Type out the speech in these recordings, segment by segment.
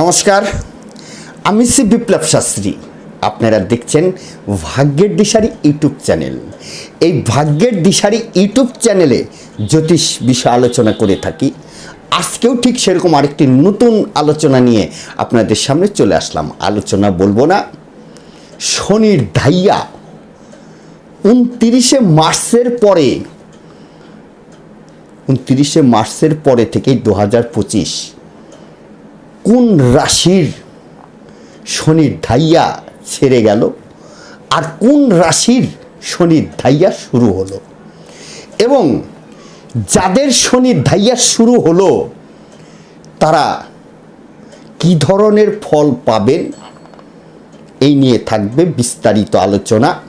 নমস্কার, আমি শ্রী বিপ্লব শাস্ত্রী। আপনারা দেখছেন ভাগ্যের দিশারি ইউটিউব চ্যানেল। এই ভাগ্যের দিশারি ইউটিউব চ্যানেলে জ্যোতিষ বিষয় আলোচনা করে থাকি। আজকেও ঠিক সেরকম আরেকটি নতুন আলোচনা নিয়ে আপনাদের সামনে চলে আসলাম। আলোচনা বলব না, শনির ধাইয়া। উনতিরিশে মার্চের পরে, উনতিরিশে মার্চের পরে থেকেই দু হাজার পঁচিশ কোন রাশির শনির ধাইয়া ছেড়ে গেল? আর কোন রাশির শনির ধাইয়া শুরু হলো? এবং যাদের শনির ধাইয়া শুরু হলো, তারা কি ধরনের ফল পাবেন? এই নিয়ে থাকবে বিস্তারিত আলোচনা।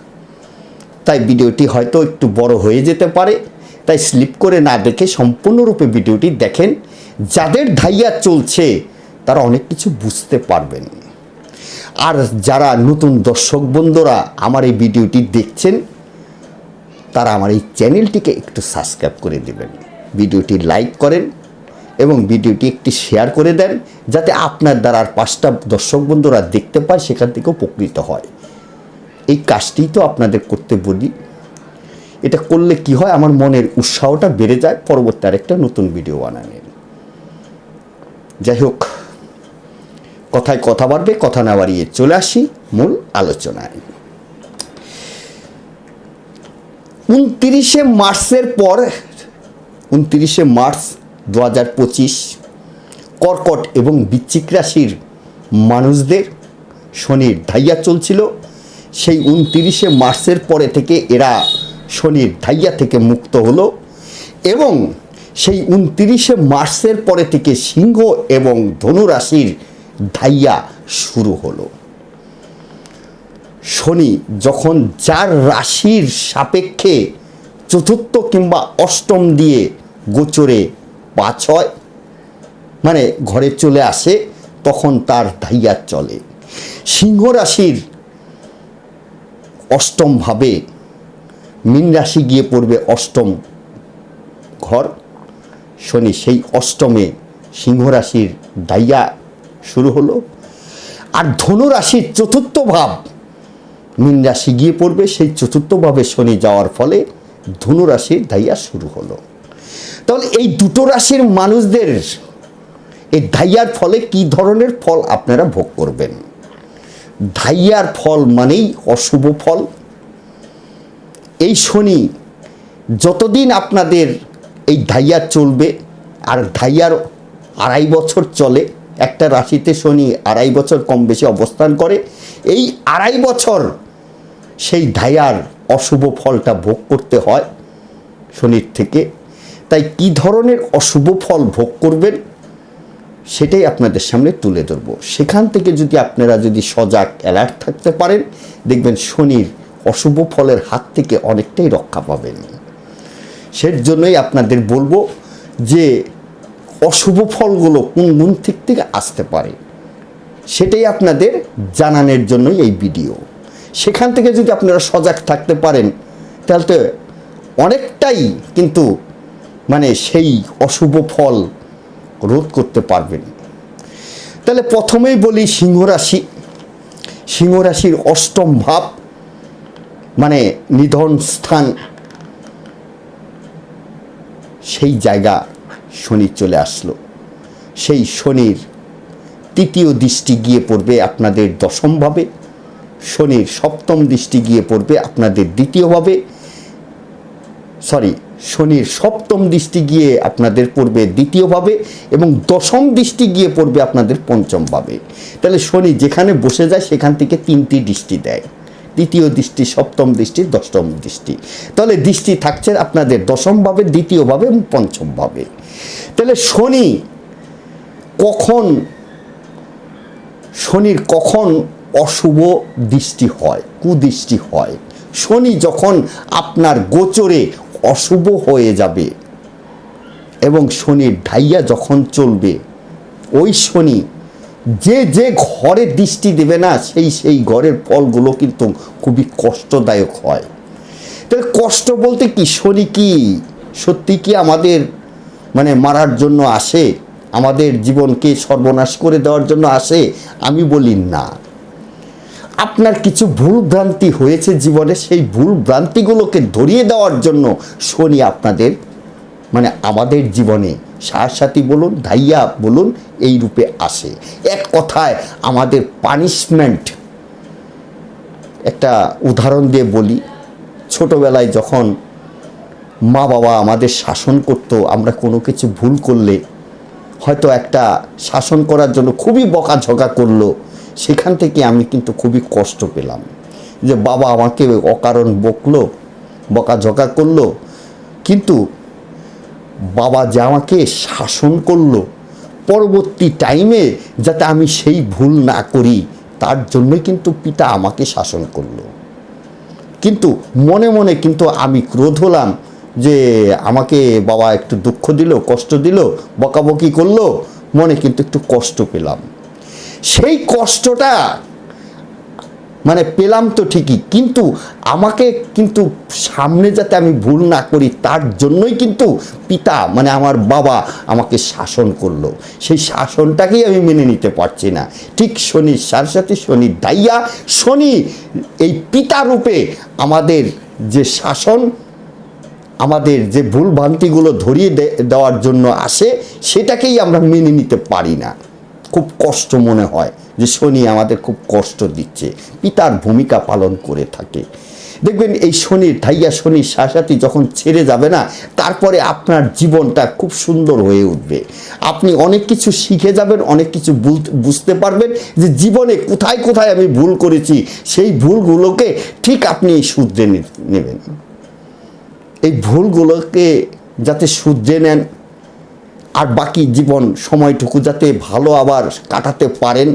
তাই ভিডিওটি হয়তো একটু বড় হয়ে যেতে পারে। তাই স্লিপ করে না দেখে সম্পূর্ণরূপে ভিডিওটি দেখেন। যাদের ধাইয়া চলছে তারা অনেক কিছু বুঝতে পারবেন। আর যারা নতুন দর্শক বন্ধুরা আমার এই ভিডিওটি দেখছেন, তারা আমার এই চ্যানেলটিকে একটু সাবস্ক্রাইব করে দেবেন। ভিডিওটি লাইক করেন এবং ভিডিওটি একটি শেয়ার করে দেন, যাতে আপনার দ্বারা আর পাঁচটা দর্শক বন্ধুরা দেখতে পায়, সেখান থেকে উপকৃত হয়। এই কাজটি তো আপনাদের করতে বলি। এটা করলে কি হয়? আমার মনের উৎসাহটা বেড়ে যায়। পরবর্তী আরেকটা নতুন ভিডিও বানানোর। যাই হোক কথায় কথা বাড়বে, কথা না বাড়িয়ে চলে আসি মূল আলোচনায়। উনতিরিশে মার্চের পর, উনতিরিশে মার্চ দু হাজার পঁচিশ, কর্কট এবং বৃশ্চিক রাশির মানুষদের শনির ধাইয়া চলছিল। সেই উনতিরিশে মার্চের পরে থেকে এরা শনির ধাইয়া থেকে মুক্ত হলো এবং সেই উনতিরিশে মার্চের পরে থেকে সিংহ এবং ধনু রাশির ধাইয়া শুরু হলো। শনি যখন যার রাশির সাপেক্ষে চতুর্থ কিংবা অষ্টম দিয়ে গোচরে পাঁচ হয় মানে ঘরে চলে আসে, তখন তার ধাইয়া চলে। সিংহ রাশির অষ্টম ভাবে মীন রাশি গিয়ে পড়বে অষ্টম ঘর। শনি সেই অষ্টমে সিংহ রাশির দাইয়া শুরু হলো। আর ধনু রাশির চতুর্থ ভাব মীন রাশি গিয়ে পড়বে। সেই চতুর্থ ভাবে শনি যাওয়ার ফলে ধনু রাশির দাইয়া শুরু হলো। তাহলে এই দুটো রাশির মানুষদের এই ধাইয়ার ফলে কি ধরনের ফল আপনারা ভোগ করবেন? ধাইয়ার ফল মানেই অশুভ ফল। এই শনি যতদিন আপনাদের এই ধাইয়া চলবে আর ধাইয়ার আড়াই বছর চলে একটা রাশিতে শনি আড়াই বছর কম বেশি অবস্থান করে, এই আড়াই বছর সেই ধাইয়ার অশুভ ফলটা ভোগ করতে হয় শনির থেকে। তাই কি ধরনের অশুভ ফল ভোগ করবেন সেটাই আপনাদের সামনে তুলে ধরবো। সেখান থেকে যদি আপনারা যদি সজাগ অ্যালার্ট থাকতে পারেন, দেখবেন শনির অশুভ ফলের হাত থেকে অনেকটাই রক্ষা পাবেন। সের জন্যই আপনাদের বলব যে অশুভ ফলগুলো কোন গুণ দিক থেকে আসতে পারে? সেটাই আপনাদের জানানোর জন্যই এই ভিডিও। সেখান থেকে যদি আপনারা সজাগ থাকতে পারেন, তাহলে তো অনেকটাই কিন্তু মানে সেই অশুভ ফল রোধ করতে পারবেন। তাহলে প্রথমেই বলি সিংহ রাশি। সিংহ রাশির অষ্টম ভাব মানে নিধন স্থান, সেই জায়গা শনি চলে আসলো। সেই শনির তৃতীয় দৃষ্টি গিয়ে পড়বে আপনাদের দশমভাবে শনির সপ্তম দৃষ্টি গিয়ে পড়বে আপনাদের দ্বিতীয়ভাবে সরি শনির সপ্তম দৃষ্টি গিয়ে আপনাদের পড়বে দ্বিতীয়ভাবে এবং দশম দৃষ্টি গিয়ে পড়বে আপনাদের পঞ্চমভাবে তাহলে শনি যেখানে বসে যায় সেখান থেকে তিনটি দৃষ্টি দেয়। তৃতীয় দৃষ্টি, সপ্তম দৃষ্টি, দশম দৃষ্টি। তাহলে দৃষ্টি থাকছে আপনাদের দশমভাবে দ্বিতীয়ভাবে এবং পঞ্চমভাবে তাহলে শনি কখন, শনির কখন অশুভ দৃষ্টি হয়, কুদৃষ্টি হয়? শনি যখন আপনার গোচরে অশুভ হয়ে যাবে এবং শনির ঢাইয়া যখন চলবে, ওই শনি যে যে ঘরে দৃষ্টি দেবে না, সেই সেই ঘরের ফলগুলো কিন্তু খুবই কষ্টদায়ক হয়। তাহলে কষ্ট বলতে কি? শনি কি? সত্যি কি আমাদের মানে মারার জন্য আসে, আমাদের জীবনকে সর্বনাশ করে দেওয়ার জন্য আসে, আমি বলি না। আপনার কিছু ভুল ভ্রান্তি হয়েছে জীবনে, সেই ভুল ভ্রান্তিগুলোকে ধরিয়ে দেওয়ার জন্য শনি আপনাদের। মানে আমাদের জীবনে সাথী বলুন, ধাইয়া বলুন, এই রূপে আসে। এক কথায় আমাদের পানিশমেন্ট একটা উদাহরণ দিয়ে বলি, ছোটবেলায় যখন মা বাবা আমাদের শাসন করতো, আমরা কোনো কিছু ভুল করলে হয়তো একটা শাসন করার জন্য খুবই বকাঝকা করল, সেখান থেকে আমি কিন্তু খুবই কষ্ট পেলাম। যে বাবা আমাকে অকারণ বকলো, বকাঝকা করল, কিন্তু বাবা যে আমাকে শাসন করল, পরবর্তী টাইমে যাতে আমি সেই ভুল না করি, তার জন্যই কিন্তু পিতা আমাকে শাসন করল। কিন্তু মনে মনে কিন্তু আমি ক্রোধ হলাম যে আমাকে বাবা একটু দুঃখ দিল, কষ্ট দিল, বকাবকি করল, মনে কিন্তু একটু কষ্ট পেলাম। সেই কষ্টটা মানে পেলাম তো ঠিকই, কিন্তু আমাকে কিন্তু সামনে যাতে আমি ভুল না করি, তার জন্যই কিন্তু পিতা মানে আমার বাবা আমাকে শাসন করল। সেই শাসনটাকেই আমি মেনে নিতে পারছি না। ঠিক শনির সাথে শনির দাইয়া, শনি এই পিতা রূপে আমাদের যে শাসন আমাদের যে ভুল ভ্রান্তিগুলো ধরিয়ে দেওয়ার জন্য আসে, সেটাকেই আমরা মেনে নিতে পারি না। খুব কষ্ট মনে হয় যে শনি আমাদের খুব কষ্ট দিচ্ছে, পিতার ভূমিকা পালন করে থাকে। দেখবেন এই শনির ধাইয়া শনির শাসাতি যখন ছেড়ে যাবে না, তারপরে আপনার জীবনটা খুব সুন্দর হয়ে উঠবে। আপনি অনেক কিছু শিখে যাবেন, অনেক কিছু বুঝ- বুঝতে পারবেন যে জীবনে কোথায় কোথায় আমি ভুল করেছি, সেই ভুলগুলোকে ঠিক আপনি শুধরে নেবেন। এই ভুলগুলোকে যাতে শুধরে নেন আর বাকি জীবন সময়টুকু যাতে ভালো আবার কাটাতে পারেন,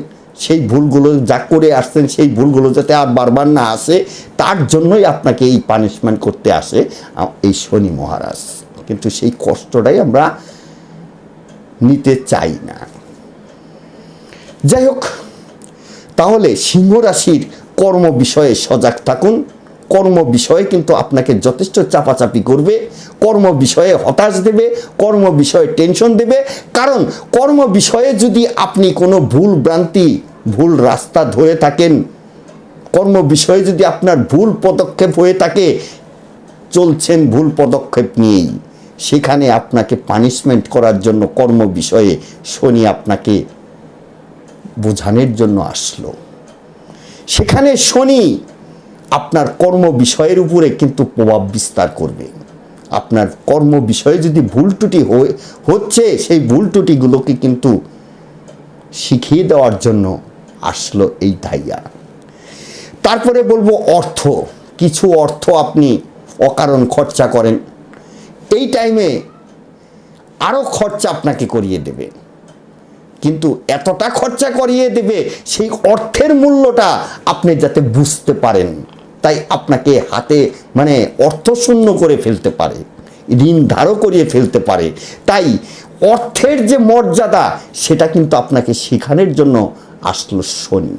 সেই ভুলগুলো যা করে আসছেন, সেই ভুলগুলো যাতে আর বারবার না আসে, তার জন্যই আপনাকে এই পানিশমেন্ট করতে আসে এই শনি মহারাজ। কিন্তু সেই কষ্টটাই আমরা নিতে চাই না। যাই হোক, তাহলে সিংহ রাশির কর্ম বিষয়ে সজাগ থাকুন। কর্ম বিষয়ে কিন্তু আপনাকে যথেষ্ট চাপাচাপি করবে, কর্ম বিষয়ে হতাশ দেবে, কর্ম বিষয়ে টেনশন দেবে। কারণ কর্ম বিষয়ে যদি আপনি কোনো ভুল ভ্রান্তি, ভুল রাস্তা ধরে থাকেন, কর্ম বিষয়ে যদি আপনার ভুল পদক্ষেপ হয়ে থাকে, চলছেন ভুল পদক্ষেপ নিয়েই। সেখানে আপনাকে পানিশমেন্ট করার জন্য কর্ম বিষয়ে শনি আপনাকে বোঝানোর জন্য আসলো। সেখানে শনি আপনার কর্ম বিষয়ের উপরে কিন্তু প্রভাব বিস্তার করবে। আপনার কর্ম বিষয়ে যদি ভুল ত্রুটি হচ্ছে, সেই ভুল ত্রুটিগুলোকে কিন্তু শিখিয়ে দেওয়ার জন্য আসলো এই ধাইয়া। তারপরে বলব অর্থ। কিছু অর্থ আপনি অকারণ খরচা করেন। এই টাইমে আরও খরচা আপনাকে করিয়ে দেবে। কিন্তু এতটা খরচা করিয়ে দেবে, সেই অর্থের মূল্যটা আপনি যাতে বুঝতে পারেন। তাই আপনাকে হাতে মানে অর্থ শূন্য করে ফেলতে পারে, ঋণ ধারও করিয়ে ফেলতে পারে। তাই অর্থের যে মর্যাদা, সেটা কিন্তু আপনাকে শেখানোর জন্য আসলো শনি।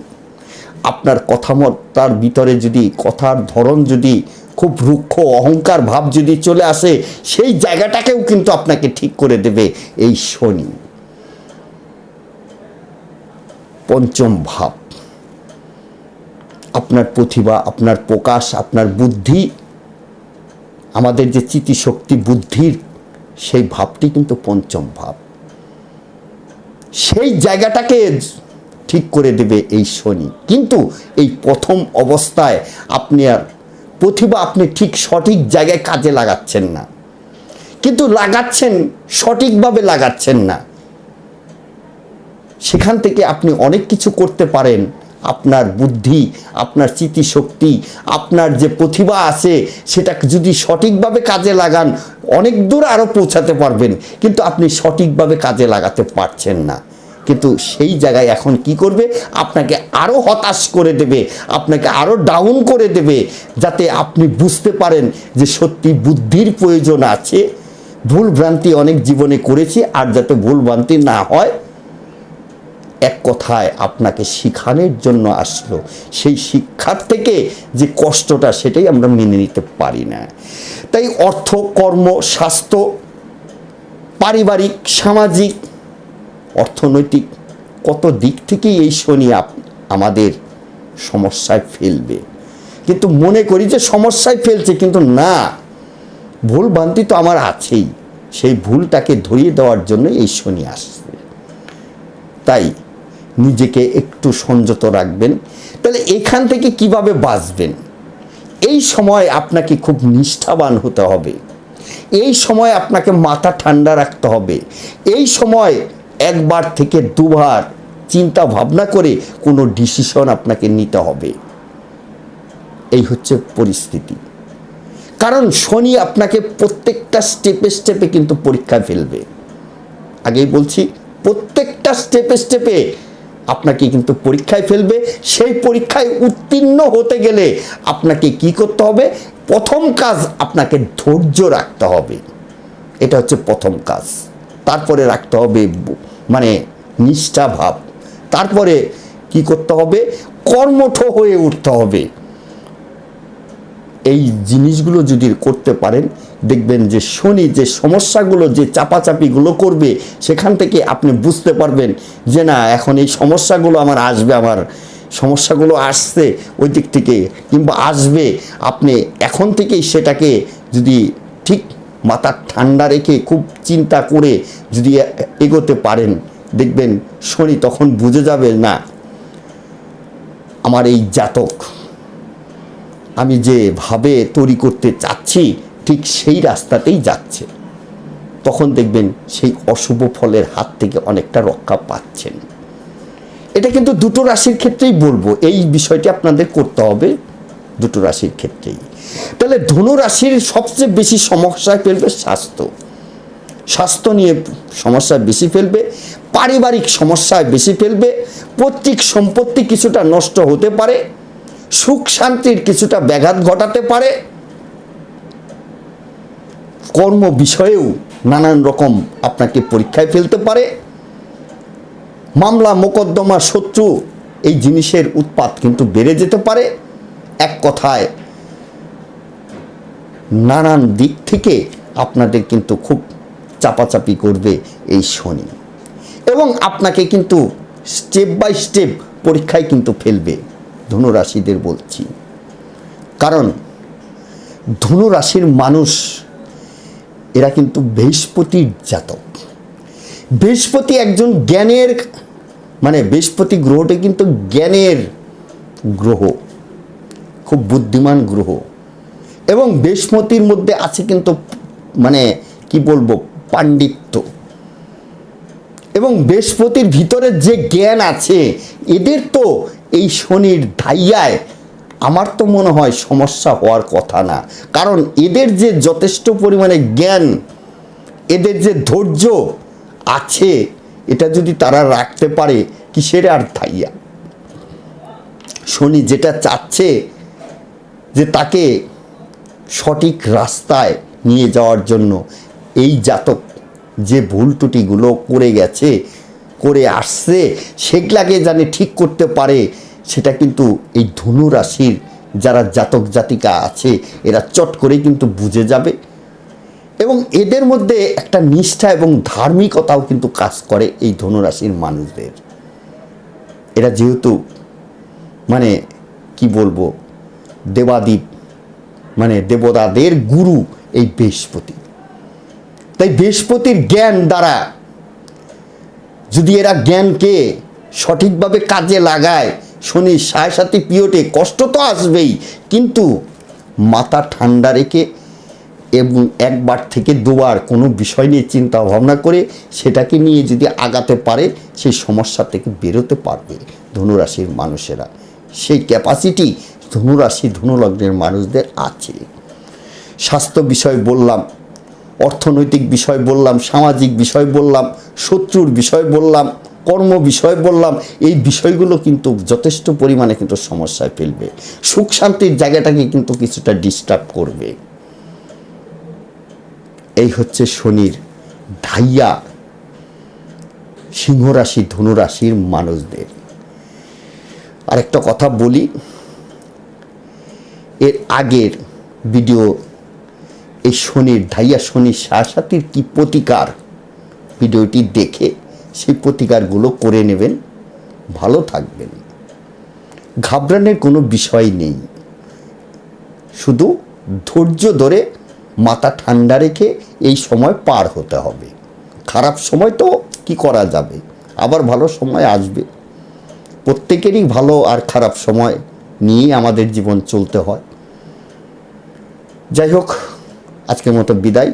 আপনার কথামতার ভিতরে যদি, কথার ধরন যদি, খুব রুক্ষ অহংকার ভাব যদি চলে আসে, সেই জায়গাটাকেও কিন্তু আপনাকে ঠিক করে দেবে এই শনি। পঞ্চম ভাব। আপনার প্রতিভা, আপনার প্রকাশ, আপনার বুদ্ধি, আমাদের যে চিতিশক্তি বুদ্ধির সেই ভাবটি কিন্তু পঞ্চম ভাব। সেই জায়গাটাকে ঠিক করে দেবে এই শনি। কিন্তু এই প্রথম অবস্থায় আপনি আর প্রতিভা আপনি ঠিক সঠিক জায়গায় কাজে লাগাচ্ছেন না। কিন্তু লাগাচ্ছেন, সঠিকভাবে লাগাচ্ছেন না। সেখান থেকে আপনি অনেক কিছু করতে পারেন। আপনার বুদ্ধি, আপনার স্মৃতিশক্তি, আপনার যে প্রতিভা আছে সেটা যদি সঠিকভাবে কাজে লাগান, অনেক দূর আরও পৌঁছাতে পারবেন। কিন্তু আপনি সঠিকভাবে কাজে লাগাতে পারছেন না। কিন্তু সেই জায়গায় এখন কি করবে? আপনাকে আরও হতাশ করে দেবে, আপনাকে আরও ডাউন করে দেবে, যাতে আপনি বুঝতে পারেন যে সত্যি বুদ্ধির প্রয়োজন আছে। ভুল ভ্রান্তি অনেক জীবনে করেছি, আর যাতে ভুল ভ্রান্তি না হয় এক কথায় আপনাকে শিখানোর জন্য আসলো। সেই শিক্ষার থেকে যে কষ্টটা সেটাই আমরা মেনে নিতে পারি না। তাই অর্থ, কর্ম, স্বাস্থ্য, পারিবারিক, সামাজিক, অর্থনৈতিক কত দিক থেকেই এই শনি আমাদের সমস্যায় ফেলবে। কিন্তু মনে করি যে সমস্যায় ফেলছে, কিন্তু না, ভুল ভ্রান্তি তো আমার আছেই। সেই ভুলটাকে ধরিয়ে দেওয়ার জন্য এই শনি আসছে। তাই নিজেকে একটু সংযত রাখবেন। তাহলে এখান থেকে কীভাবে বাঁচবেন? এই সময় আপনাকে খুব নিষ্ঠাবান হতে হবে। এই সময় আপনাকে মাথা ঠান্ডা রাখতে হবে। এই সময় একবার থেকে দুবার চিন্তা ভাবনা করে কোনো ডিসিশন আপনাকে নিতে হবে। এই হচ্ছে পরিস্থিতি। কারণ শনি আপনাকে প্রত্যেকটা স্টেপে স্টেপে কিন্তু পরীক্ষা ফেলবে। আগেই বলছি, প্রত্যেকটা স্টেপে স্টেপে আপনাকে কিন্তু পরীক্ষায় ফেলবে। সেই পরীক্ষায় উত্তীর্ণ হতে গেলে আপনাকে কি করতে হবে? প্রথম কাজ আপনাকে ধৈর্য রাখতে হবে। এটা হচ্ছে প্রথম কাজ। তারপরে রাখতে হবে মানে নিষ্ঠা ভাব। তারপরে কি করতে হবে? কর্মঠ হয়ে উঠতে হবে। এই জিনিসগুলো যদি করতে পারেন দেখবেন যে শনি যে সমস্যাগুলো, যে চাপাচাপিগুলো করবে, সেখান থেকে আপনি বুঝতে পারবেন যে না, এখন এই সমস্যাগুলো আমার আসবে, আমার সমস্যাগুলো আসছে ওই দিক থেকে। কিংবা আসবে, আপনি এখন থেকেই সেটাকে যদি ঠিক মাথা ঠান্ডা রেখে খুব চিন্তা করে যদি এগোতে পারেন, দেখবেন শনি তখন বুঝে যাবে, না, আমার এই জাতক, আমি যে ভাবে তৈরি করতে চাচ্ছি ঠিক সেই রাস্তাতেই যাচ্ছে। তখন দেখবেন সেই অশুভ ফলের হাত থেকে অনেকটা রক্ষা পাচ্ছেন। এটা কিন্তু দুটো রাশির ক্ষেত্রেই বলব, এই বিষয়টি আপনাদের করতে হবে দুটো রাশির ক্ষেত্রেই। তাহলে ধনু রাশির সবচেয়ে বেশি সমস্যায় ফেলবে স্বাস্থ্য। স্বাস্থ্য নিয়ে সমস্যা বেশি ফেলবে, পারিবারিক সমস্যায় বেশি ফেলবে, পৈতৃক সম্পত্তি কিছুটা নষ্ট হতে পারে, সুখ শান্তির কিছুটা ব্যাঘাত ঘটাতে পারে কর্ম বিষয়েও নানান রকম আপনাকে পরীক্ষায় ফেলতে পারে। মামলা, মোকদ্দমা, শত্রু, এই জিনিসের উৎপাত কিন্তু বেড়ে যেতে পারে। এক কথায়, নানান দিক থেকে আপনাদের কিন্তু খুব চাপাচাপি করবে এই শনি। এবং আপনাকে কিন্তু স্টেপ বাই স্টেপ পরীক্ষায় কিন্তু ফেলবে, ধনুরাশিদের বলছি। কারণ ধনুরাশির মানুষ এরা কিন্তু বৃহস্পতির জাতক। বৃহস্পতি একজন জ্ঞানের মানে বৃহস্পতি গ্রহটি কিন্তু জ্ঞানের গ্রহ, খুব বুদ্ধিমান গ্রহ। এবং বৃহস্পতির মধ্যে আছে কিন্তু মানে কি বলব, পাণ্ডিত্য। এবং বৃহস্পতির ভিতরে যে জ্ঞান আছে, এদের তো এই শনির ধাইয়ায় আমার তো মনে হয় সমস্যা হওয়ার কথা না। কারণ এদের যে যথেষ্ট পরিমাণে জ্ঞান, এদের যে ধৈর্য আছে, এটা যদি তারা রাখতে পারে, কিসের আর ধাইয়া? শনি যেটা চাচ্ছে যে তাকে সঠিক রাস্তায় নিয়ে যাওয়ার জন্য এই জাতক যে ভুল ত্রুটিগুলো করে গেছে, করে আসছে, সেগুলাকে জানে ঠিক করতে পারে। সেটা কিন্তু এই ধনু রাশির যারা জাতক জাতিকা আছে, এরা চট করে কিন্তু বুঝে যাবে। এবং এদের মধ্যে একটা নিষ্ঠা এবং ধার্মিকতাও কিন্তু কাজ করে এই ধনুরাশির মানুষদের। এরা যেহেতু মানে কি বলব দেবাদীপ মানে দেবতাদের গুরু এই বৃহস্পতি। তাই বৃহস্পতির জ্ঞান দ্বারা যদি এরা জ্ঞানকে সঠিকভাবে কাজে লাগায় শনি সায় সাথে পিওটে কষ্ট তো আসবেই, কিন্তু মাথা ঠান্ডা রেখে এবং একবার থেকে দুবার কোনো বিষয় নিয়ে চিন্তা ভাবনা করে সেটাকে নিয়ে যদি আগাতে পারে, সেই সমস্যা থেকে বেরোতে পারবে ধনুরাশির মানুষেরা। সেই ক্যাপাসিটি ধনুরাশি ধনুলগ্নের মানুষদের আছে। স্বাস্থ্য বিষয় বললাম, অর্থনৈতিক বিষয় বললাম, সামাজিক বিষয় বললাম, শত্রুর বিষয় বললাম কর্ম বিষয় বললাম, এই বিষয়গুলো কিন্তু যথেষ্ট পরিমাণে কিন্তু সমস্যায় ফেলবে। সুখ শান্তির জায়গাটাকে কিন্তু কিছুটা ডিস্টার্ব করবে। এই হচ্ছে শনির ধাইয়া, সিংহরাশি, ধনুরাশির মানুষদের। আরেকটা কথা বলি, এর আগের ভিডিও এই শনির ধাইয়া, শনির সাসাতির কি প্রতিকার ভিডিওটি দেখে সেই প্রতিকারগুলো করে নেবেন, ভালো থাকবেন। ঘাবড়ানোর কোনো বিষয় নেই। শুধু ধৈর্য ধরে মাথা ঠান্ডা রেখে এই সময় পার হতে হবে। খারাপ সময় তো কি করা যাবে? আবার ভালো সময় আসবে। প্রত্যেকেরই ভালো আর খারাপ সময় নিয়ে আমাদের জীবন চলতে হয়। যাই হোক, আজকের মতো বিদায়।